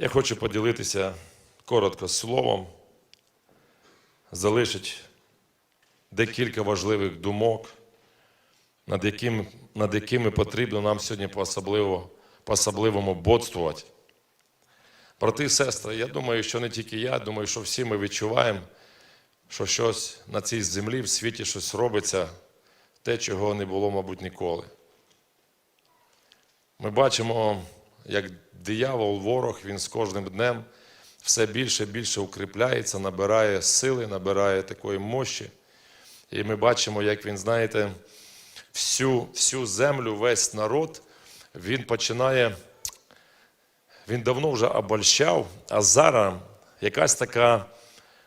Я хочу поділитися коротко словом, залишить декілька важливих думок, над якими, над якими потрібно нам сьогодні по-особливо, по-особливому бодствувати. Брати і сестри, я думаю, що не тільки я, думаю, що всі ми відчуваємо, що щось на цій землі, в світі щось робиться, те, чого не було, мабуть, ніколи. Ми бачимо, як диявол, ворог, він з кожним днем все більше і більше укріпляється, набирає сили, набирає такої мощі. І ми бачимо, як він, знаєте, всю, всю землю, весь народ, він починає, він давно вже обольщав, а зараз якась така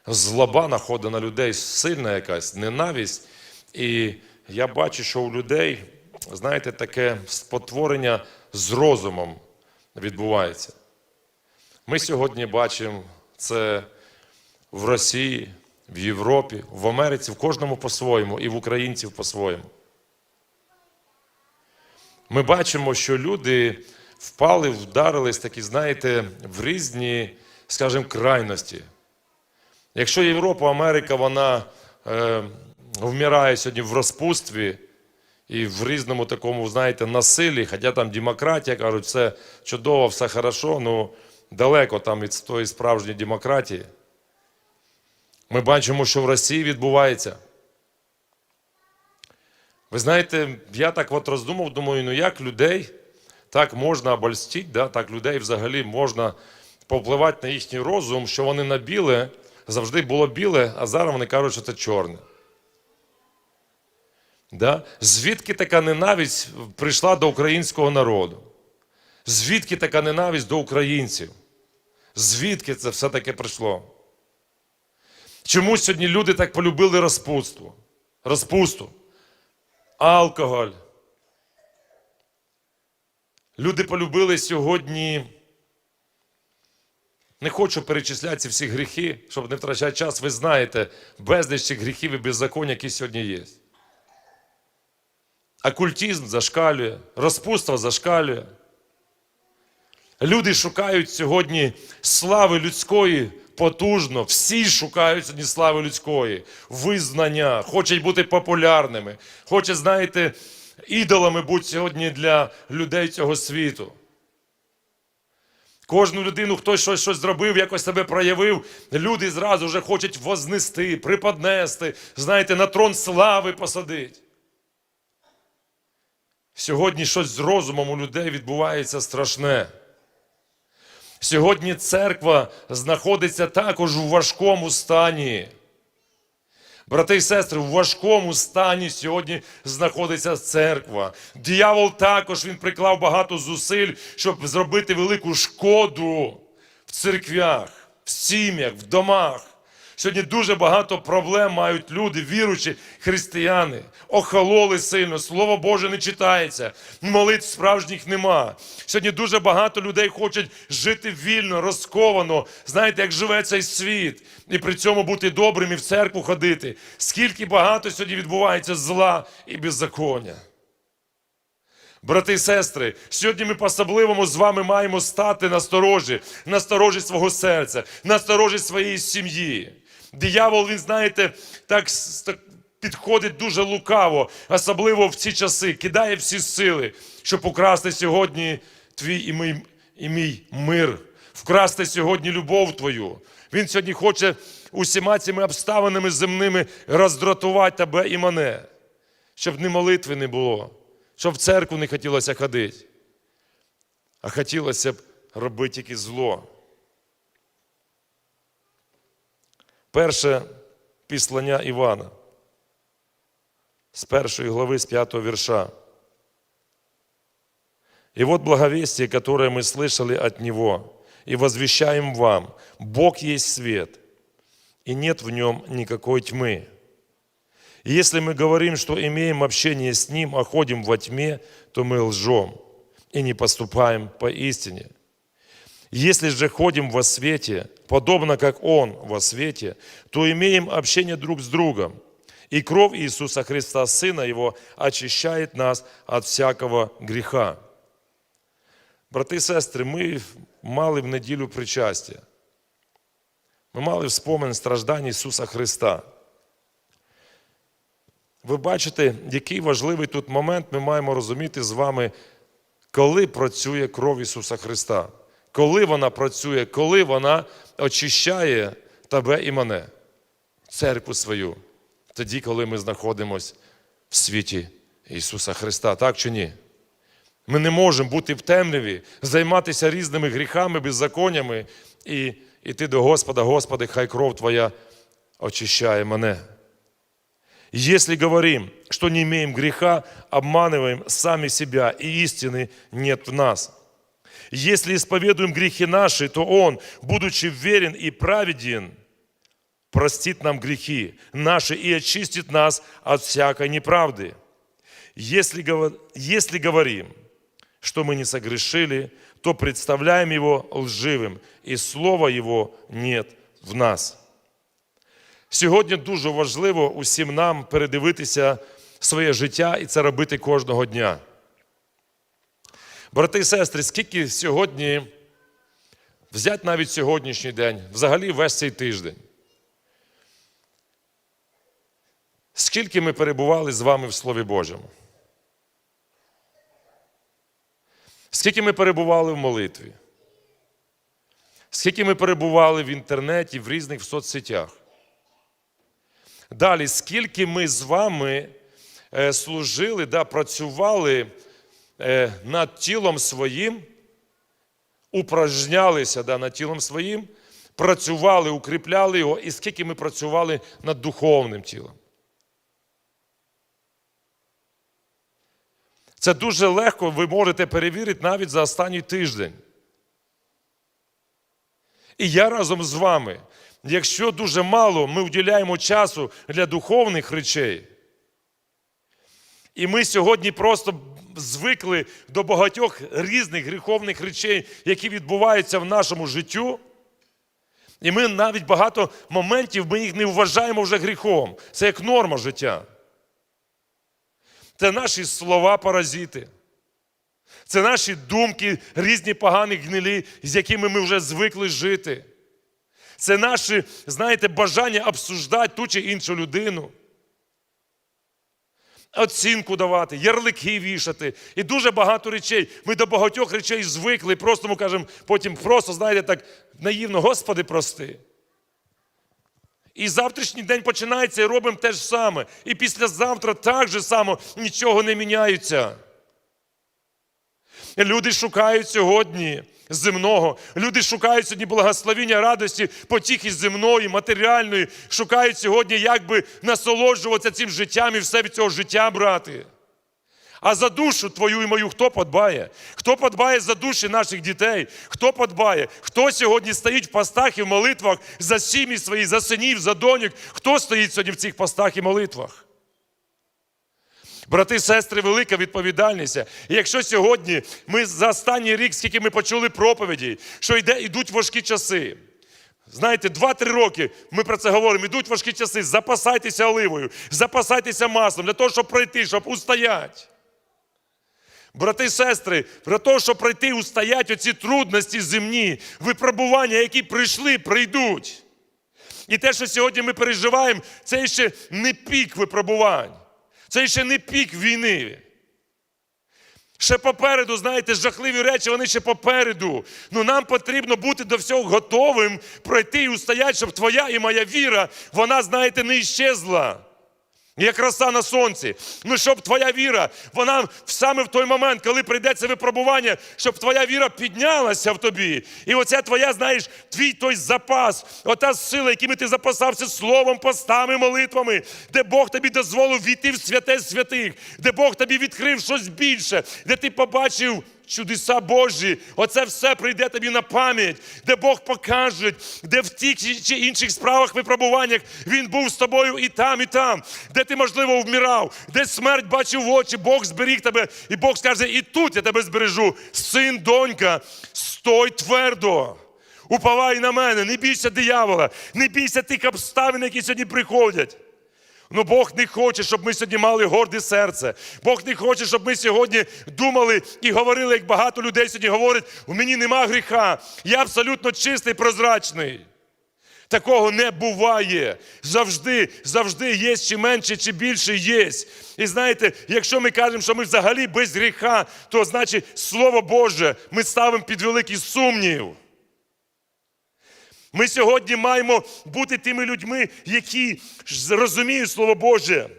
злоба находить на людей, сильна якась ненависть. І я бачу, що у людей, знаєте, таке спотворення з розумом відбувається. Ми сьогодні бачимо це в Росії, в Європі, в Америці, в кожному по-своєму і в українців по-своєму. Ми бачимо, що люди впали, вдарились такі, знаєте, в різні, скажімо, крайності. Якщо Європа, Америка, вона е, вмирає сьогодні в розпутстві і в різному такому, знаєте, насиллі, хоча там демократія, кажуть, все чудово, все хорошо, ну далеко там від тої справжньої демократії. Ми бачимо, що в Росії відбувається. Ви знаєте, я так от роздумав, думаю, ну як людей так можна обольстити, да? так людей взагалі можна повпливати на їхній розум, що вони на біле, завжди було біле, а зараз вони кажуть, що це чорне. Да? Звідки така ненависть прийшла до українського народу? Звідки така ненависть до українців? Звідки це все таки прийшло? Чому сьогодні люди так полюбили розпутство? Розпусту? Алкоголь. Люди полюбили сьогодні. Не хочу перечисляти всі гріхи, щоб не втрачати час. Ви знаєте безліч цих гріхів і беззаконня, які сьогодні є. Окультизм зашкалює, розпутство зашкалює. Люди шукають сьогодні слави людської потужно. Всі шукають сьогодні слави людської, визнання, хочуть бути популярними, хочуть, знаєте, ідолами бути сьогодні для людей цього світу. Кожну людину, хтось щось, щось зробив, якось себе проявив, люди зразу вже хочуть вознести, приподнести, знаєте, на трон слави посадити. Сьогодні щось з розумом у людей відбувається страшне. Сьогодні церква знаходиться також у важкому стані. Брати і сестри, в важкому стані сьогодні знаходиться церква. Діявол також він приклав багато зусиль, щоб зробити велику шкоду в церквях, в сім'ях, в домах. Сьогодні дуже багато проблем мають люди, віручі християни, охололи сильно, Слово Боже не читається, молитв справжніх нема. Сьогодні дуже багато людей хочуть жити вільно, розковано, знаєте, як живе цей світ, і при цьому бути добрим і в церкву ходити. Скільки багато сьогодні відбувається зла і беззаконня. Брати і сестри, сьогодні ми по-особливому з вами маємо стати на сторожі, на сторожі свого серця, на сторожі своєї сім'ї. Диявол, він, знаєте, так, підходить дуже лукаво, особливо в ці часи, кидає всі сили, щоб украсти сьогодні твій і мій, і мій мир, вкрасти сьогодні любов твою. Він сьогодні хоче усіма цими обставинами земними роздратувати тебе і мене, щоб ні молитви не було, щоб в церкву не хотілося ходити, а хотілося б робити тільки зло. Перше післання Івана з першої глави, з п'ятого вірша. И вот благовестие, которое мы слышали от Него, и возвещаем вам, Бог есть свет, и нет в нем никакой тьмы. И если мы говорим, что имеем общение с Ним, а ходим во тьме, то мы лжем и не поступаем по истине. Если же ходим во свете, подобно как Он во свете, то имеем общение друг с другом. И кровь Иисуса Христа, Сына Его, очищает нас от всякого греха. Брати і сестри, ми мали в неділю причастя. Ми мали вспомин страждань Ісуса Христа. Ви бачите, який важливий тут момент ми маємо розуміти з вами, коли працює кров Ісуса Христа. Коли вона працює, коли вона очищає тебе і мене, церкву свою, тоді, коли ми знаходимося в світі Ісуса Христа, так чи ні? Ми не можемо бути в темряві, займатися різними гріхами, беззаконнями і йти до Господа, Господи, хай кров Твоя очищає мене. Если говорим, что не имеем греха, обманываем сами себя, и истины нет в нас. Если исповедуем грехи наши, то Он, будучи верен и праведен, простит нам грехи наши и очистит нас от всякой неправды. Если, гово- если говорим, что мы не согрешили, то представляем Его лживым, и Слова Его нет в нас. Сьогодні дуже важливо усім нам передивитися своє життя і це робити кожного дня. Брати і сестри, скільки сьогодні, взять навіть сьогоднішній день, взагалі весь цей тиждень. Скільки ми перебували з вами в Слові Божому? Скільки ми перебували в молитві? Скільки ми перебували в інтернеті, в різних соцсетях? Далі, скільки ми з вами е, служили, да, працювали над тілом своїм, упражнялися да, над тілом своїм, працювали, укріпляли його, і скільки ми працювали над духовним тілом. Це дуже легко, ви можете перевірити навіть за останній тиждень. І я разом з вами, якщо дуже мало ми вділяємо часу для духовних речей, і ми сьогодні просто звикли до багатьох різних гріховних речей, які відбуваються в нашому життю, і ми навіть багато моментів ми їх не вважаємо вже гріхом. Це як норма життя. Це наші слова паразити. Це наші думки, різні погані гнилі, з якими ми вже звикли жити. Це наші, знаєте, бажання обсуждати ту чи іншу людину. Оцінку давати, ярлики вішати і дуже багато речей. Ми до багатьох речей звикли, просто ми кажемо, потім просто, знаєте, так наївно, Господи, прости. І завтрашній день починається і робимо те ж саме. І післязавтра так же само нічого не міняється. Люди шукають сьогодні земного. Люди шукають сьогодні благословіння радості, потіхи земної, матеріальної. Шукають сьогодні, як би насолоджуватися цим життям і все від цього життя брати. А за душу твою і мою хто подбає? Хто подбає за душі наших дітей? Хто подбає? Хто сьогодні стоїть в постах і в молитвах за сім'ї свої, за синів, за доньок? Хто стоїть сьогодні в цих постах і молитвах? Брати, сестри, велика відповідальність. І якщо сьогодні ми за останній рік, скільки ми почули проповіді, що йде, йдуть важкі часи. Знаєте, 2-3 роки ми про це говоримо, йдуть важкі часи, запасайтеся оливою, запасайтеся маслом для того, щоб пройти, щоб устоять. Брати і сестри, про те, щоб пройти, устоять оці трудності земні, випробування, які прийшли, прийдуть. І те, що сьогодні ми переживаємо, це ще не пік випробувань. Це ще не пік війни. Ще попереду, знаєте, жахливі речі, вони ще попереду. Ну нам потрібно бути до всього готовим, пройти і устояти, щоб твоя і моя віра, вона, знаєте, не іщезла. Як роса на сонці. Ну, щоб твоя віра, вона саме в той момент, коли прийде це випробування, щоб твоя віра піднялася в тобі. І оця твоя, знаєш, твій той запас, ота сила, якими ти запасався словом, постами, молитвами, де Бог тобі дозволив війти в святе святих, де Бог тобі відкрив щось більше, де ти побачив. Чудеса Божі, оце все прийде тобі на пам'ять, де Бог покаже, де в тих чи інших справах, випробуваннях Він був з тобою і там, і там, де ти, можливо, вмирав, де смерть бачив в очі, Бог зберіг тебе, і Бог скаже, і тут я тебе збережу. Син, донька, стой твердо. Уповай на мене, не бійся диявола, не бійся тих обставин, які сьогодні приходять. Ну Бог не хоче, щоб ми сьогодні мали горде серце. Бог не хоче, щоб ми сьогодні думали і говорили, як багато людей сьогодні говорять, у мені нема гріха, я абсолютно чистий, прозрачний. Такого не буває. Завжди, завжди є чи менше, чи більше є. І знаєте, якщо ми кажемо, що ми взагалі без гріха, то значить Слово Боже ми ставимо під великий сумнів. Ми сьогодні маємо бути тими людьми, які розуміють Слово Боже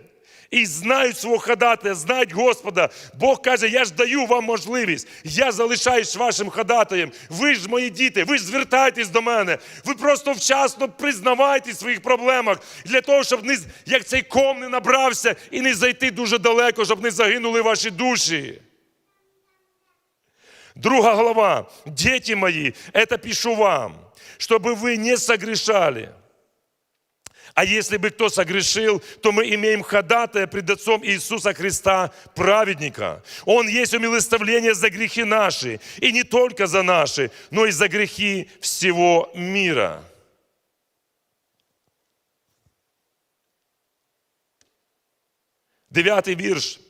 і знають свого ходатая, знають Господа. Бог каже, я ж даю вам можливість, я залишаюсь вашим ходатаєм. Ви ж мої діти, ви ж звертайтесь до мене. Ви просто вчасно признавайтесь в своїх проблемах для того, щоб не, як цей ком не набрався і не зайти дуже далеко, щоб не загинули ваші душі. Друга глава. Дети мои, это пишу вам, чтобы вы не согрешали. А если бы кто согрешил, то мы имеем ходатая пред Отцом Иисуса Христа, праведника. Он есть умилостивление за грехи наши, и не только за наши, но и за грехи всего мира. Дев'ятий вірш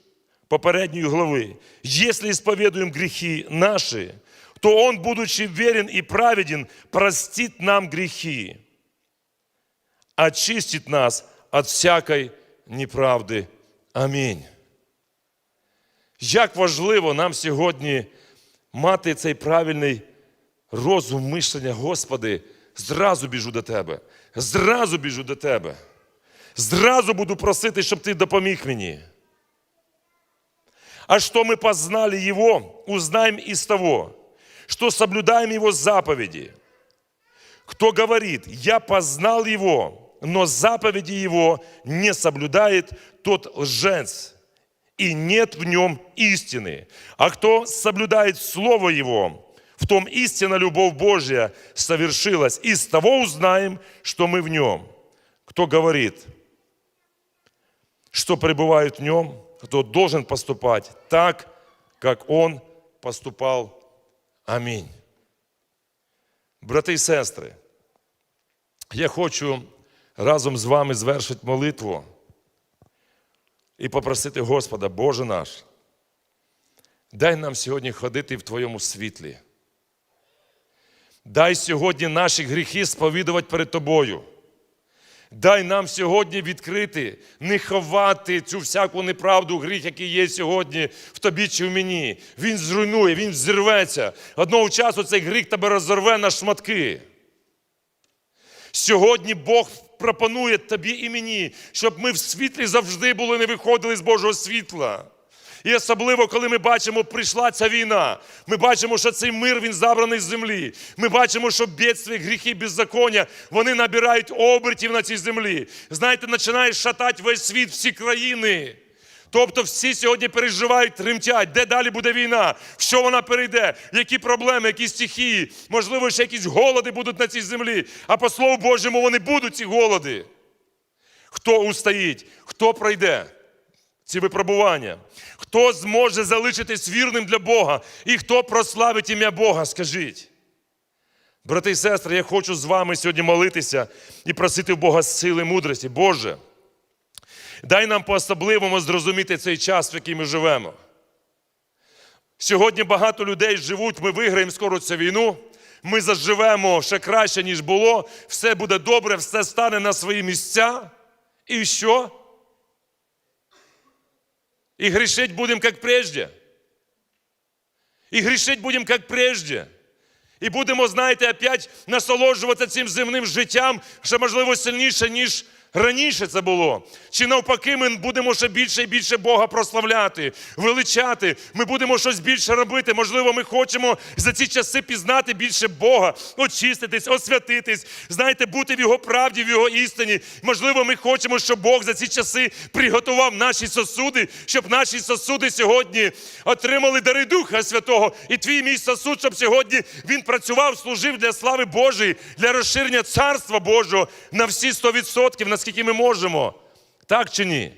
попередньої глави. Если исповедуем грехи наши, то Он, будучи верен и праведен, простит нам грехи, очистит нас от всякої неправди. Амінь. Як важливо нам сьогодні мати цей правильний розум мишлення, Господи, зразу біжу до Тебе, зразу біжу до Тебе. Зразу буду просити, щоб Ти допоміг мені. А что мы познали Его, узнаем из того, что соблюдаем Его заповеди. Кто говорит, я познал Его, но заповеди Его не соблюдает, тот лжец, и нет в нем истины. А кто соблюдает Слово Его, в том истинно любовь Божья совершилась. Из того узнаем, что мы в нем. Кто говорит, что пребывает в нем, кто должен поступать так, как он поступал. Амінь. Брати і сестри, я хочу разом з вами звершити молитву і попросити Господа, Боже наш, дай нам сьогодні ходити в Твоєму світлі. Дай сьогодні наші гріхи сповідувати перед Тобою. Дай нам сьогодні відкрити, не ховати цю всяку неправду, гріх, який є сьогодні в тобі чи в мені. Він зруйнує, він зірветься. Одного часу цей гріх тебе розорве на шматки. Сьогодні Бог пропонує тобі і мені, щоб ми в світлі завжди були, не виходили з Божого світла. І особливо, коли ми бачимо, прийшла ця війна. Ми бачимо, що цей мир він забраний з землі. Ми бачимо, що бідстві, гріхи, беззаконня, вони набирають обертів на цій землі. Знаєте, починає шатати весь світ, всі країни. Тобто всі сьогодні переживають, тремтять, де далі буде війна, в що вона перейде, які проблеми, які стихії, можливо, ще якісь голоди будуть на цій землі. А по Слову Божому вони будуть ці голоди. Хто устоїть, хто пройде ці випробування? Хто зможе залишитись вірним для Бога? І хто прославить ім'я Бога? Скажіть. Брати і сестри, я хочу з вами сьогодні молитися і просити в Бога сили мудрості. Боже, дай нам по-особливому зрозуміти цей час, в який ми живемо. Сьогодні багато людей живуть, ми виграємо скоро цю війну, ми заживемо ще краще, ніж було, все буде добре, все стане на свої місця. І що? И грешить будем, как прежде. І грішить будем, как прежде. І будемо, знаєте, опять насолоджуватися цим земним життям, що, можливо, сильніше, ніж раніше це було. Чи навпаки, ми будемо ще більше і більше Бога прославляти, величати. Ми будемо щось більше робити. Можливо, ми хочемо за ці часи пізнати більше Бога, очиститись, освятитись, знаєте, бути в Його правді, в Його істині. Можливо, ми хочемо, щоб Бог за ці часи приготував наші сосуди, щоб наші сосуди сьогодні отримали дари Духа Святого. І твій мій сосуд, щоб сьогодні він працював, служив для слави Божої, для розширення Царства Божого на всі 100%, наскільки ми можемо. Так чи ні?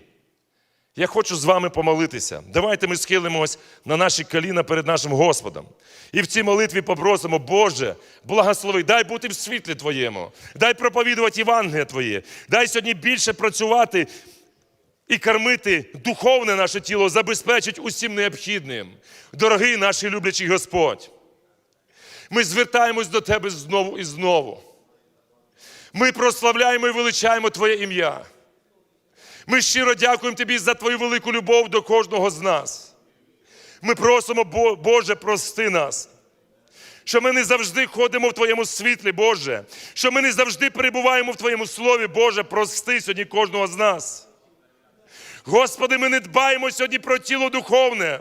Я хочу з вами помолитися. Давайте ми схилимось на наші коліна перед нашим Господом. І в цій молитві попросимо, Боже, благослови, дай бути в світлі Твоєму, дай проповідувати Євангеліє Твоє, дай сьогодні більше працювати і кормити духовне наше тіло, забезпечить усім необхідним. Дорогий наш і люблячий Господь, ми звертаємось до Тебе знову і знову. Ми прославляємо і величаємо Твоє ім'я. Ми щиро дякуємо Тобі за Твою велику любов до кожного з нас. Ми просимо, Боже, прости нас. Що ми не завжди ходимо в Твоєму світлі, Боже, що ми не завжди перебуваємо в Твоєму слові, Боже, прости сьогодні кожного з нас. Господи, ми не дбаємо сьогодні про тіло духовне.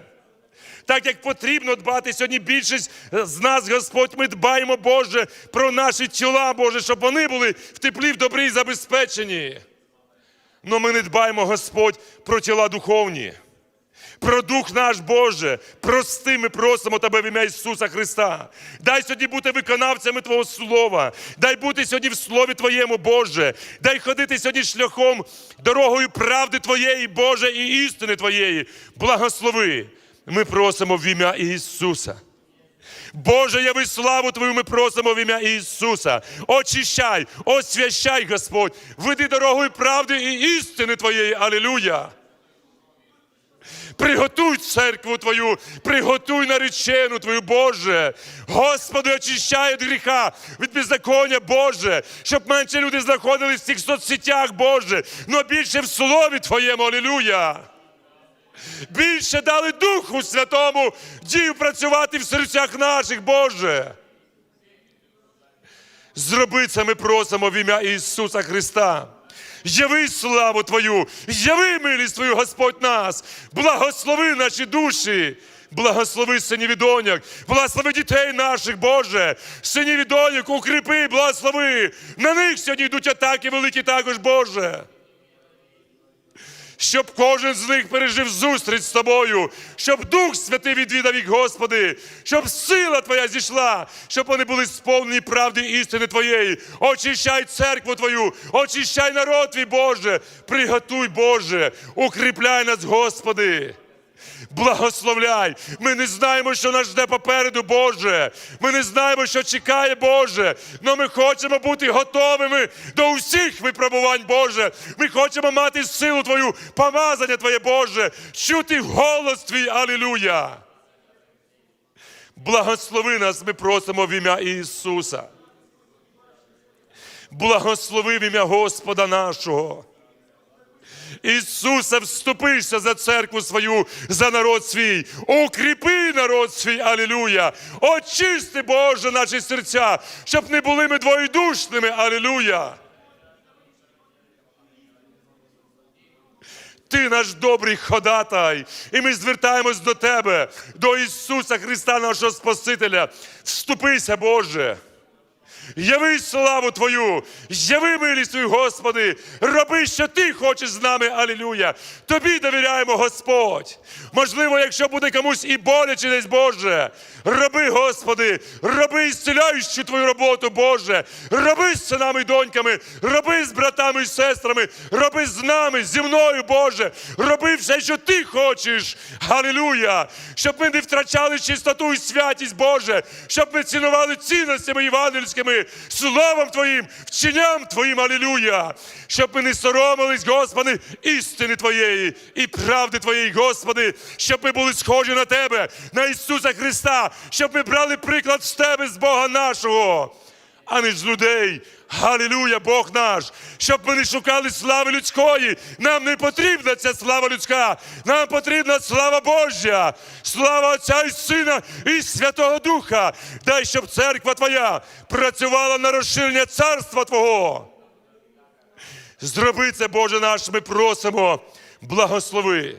Так як потрібно дбати сьогодні більшість з нас, Господь, ми дбаємо, Боже, про наші тіла, Боже, щоб вони були в теплі, в добрі і забезпечені. Но ми не дбаємо, Господь, про тіла духовні. Про дух наш Боже, прости, ми просимо Тебе в ім'я Ісуса Христа. Дай сьогодні бути виконавцями Твого Слова. Дай бути сьогодні в Слові Твоєму, Боже. Дай ходити сьогодні шляхом, дорогою правди Твоєї, Боже, і істини Твоєї. Благослови. Ми просимо в ім'я Ісуса. Боже, яви славу Твою, ми просимо в ім'я Ісуса. Очищай, освящай, Господь, веди дорогою правди і істини Твоєї. Алілуя. Приготуй церкву Твою, приготуй наречену Твою, Боже. Господи, очищай від гріха, від беззаконня, Боже, щоб менше люди знаходились в цих соцсетях, Боже, но більше в Слові Твоєму, алілуя. Більше дали Духу Святому дію працювати в серцях наших, Боже. Зроби це ми просимо в ім'я Ісуса Христа. Яви славу Твою, яви милість Твою, Господь нас, благослови наші душі, благослови синів і доньок, благослови дітей наших, Боже, синів і доньок, укріпи, благослови. На них сьогодні йдуть атаки великі також, Боже щоб кожен з них пережив зустріч з тобою, щоб Дух Святий відвідав їх, Господи, щоб сила Твоя зійшла, щоб вони були сповнені правди істини Твоєї. Очищай церкву Твою, очищай народ твій, Боже, приготуй, Боже, укріпляй нас, Господи. Благословляй. Ми не знаємо, що нас жде попереду, Боже. Ми не знаємо, що чекає, Боже. Но ми хочемо бути готовими до усіх випробувань, Боже. Ми хочемо мати силу Твою, помазання Твоє, Боже, чути голос Твій, Алілуя. Благослови нас, ми просимо в ім'я Ісуса. Благослови в ім'я Господа нашого. Ісусе, вступишся за церкву свою, за народ свій, укріпи народ свій, алілуя. Очисти, Боже, наші серця, щоб не були ми двоєдушними, алілуя. Ти наш добрий ходатай, і ми звертаємось до Тебе, до Ісуса Христа, нашого Спасителя. Вступися, Боже. Яви славу Твою, яви милість Твою, Господи, роби, що Ти хочеш з нами, Алілуя. Тобі довіряємо, Господь. Можливо, якщо буде комусь і боляче десь, Боже, роби, Господи, роби ісціляючу Твою роботу, Боже. Роби з синами і доньками, роби з братами і сестрами, роби з нами, зі мною, Боже. Роби все, що Ти хочеш. Алілуя. Щоб ми не втрачали чистоту і святість, Боже, щоб ми цінували цінностями євангельськими, словом Твоїм, вченням Твоїм, Алілюя, Щоб ми не соромились, Господи, істини Твоєї і правди Твоєї, Господи, щоб ми були схожі на Тебе, на Ісуса Христа, щоб ми брали приклад з Тебе, з Бога нашого, а з людей. Галілуя, Бог наш, щоб ми не шукали слави людської. Нам не потрібна ця слава людська. Нам потрібна слава Божа, слава Отця і Сина і Святого Духа. Дай, щоб церква Твоя працювала на розширення царства Твого. Зроби це, Боже наш, ми просимо, благослови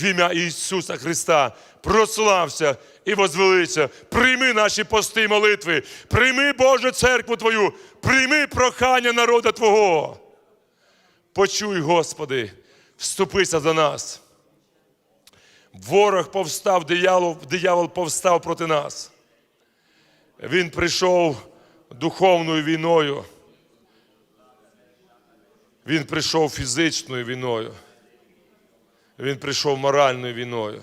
в ім'я Ісуса Христа. Прослався і возвелися. Прийми наші пости і молитви. Прийми, Боже, церкву Твою, прийми прохання народа Твого. Почуй, Господи, вступися за нас. Ворог повстав, диявол, диявол повстав проти нас. Він прийшов духовною війною. Він прийшов фізичною війною. Він прийшов моральною війною.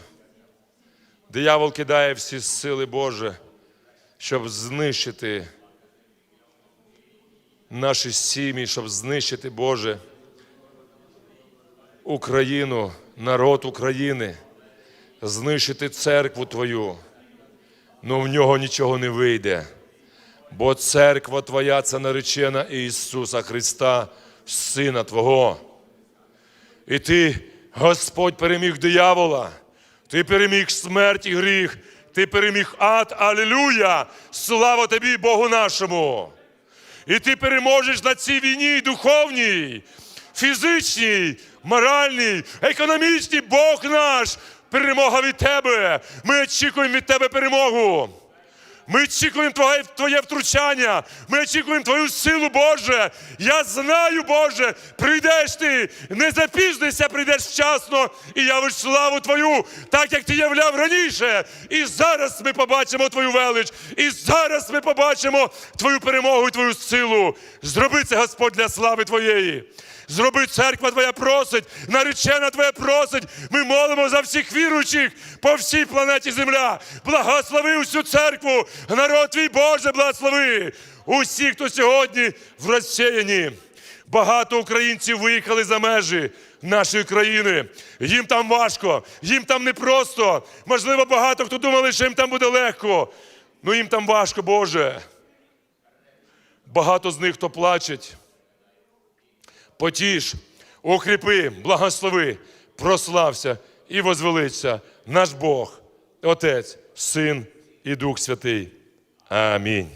Диявол кидає всі сили Боже, щоб знищити наші сім'ї, щоб знищити Боже Україну, народ України, знищити церкву Твою, але в нього нічого не вийде. Бо церква Твоя це наречена Ісуса Христа, Сина Твого. І ти, Господь, переміг диявола, ти переміг смерть і гріх, ти переміг ад, алілюя! Слава тобі, Богу нашому! І ти переможеш на цій війні духовній, фізичній, моральній, економічній, Бог наш, перемога від тебе. Ми очікуємо від тебе перемогу. Ми очікуємо Твоє, Твоє втручання. Ми очікуємо Твою силу, Боже. Я знаю, Боже, прийдеш ти, не запізнися, прийдеш вчасно і явиш славу Твою, так як ти являв раніше. І зараз ми побачимо Твою велич, і зараз ми побачимо Твою перемогу і Твою силу. Зроби це, Господь, для слави Твоєї. Зроби церква Твоя просить, наречена Твоя просить. Ми молимо за всіх віруючих по всій планеті Земля. Благослови усю церкву, народ твій Боже, благослови. Усі, хто сьогодні в розсіянні. Багато українців виїхали за межі нашої країни. Їм там важко, їм там непросто. Можливо, багато хто думали, що їм там буде легко. Ну їм там важко, Боже. Багато з них хто плачуть потіш, укріпи, благослови, прослався і возвелиться наш Бог, Отець, Син і Дух Святий. Амінь.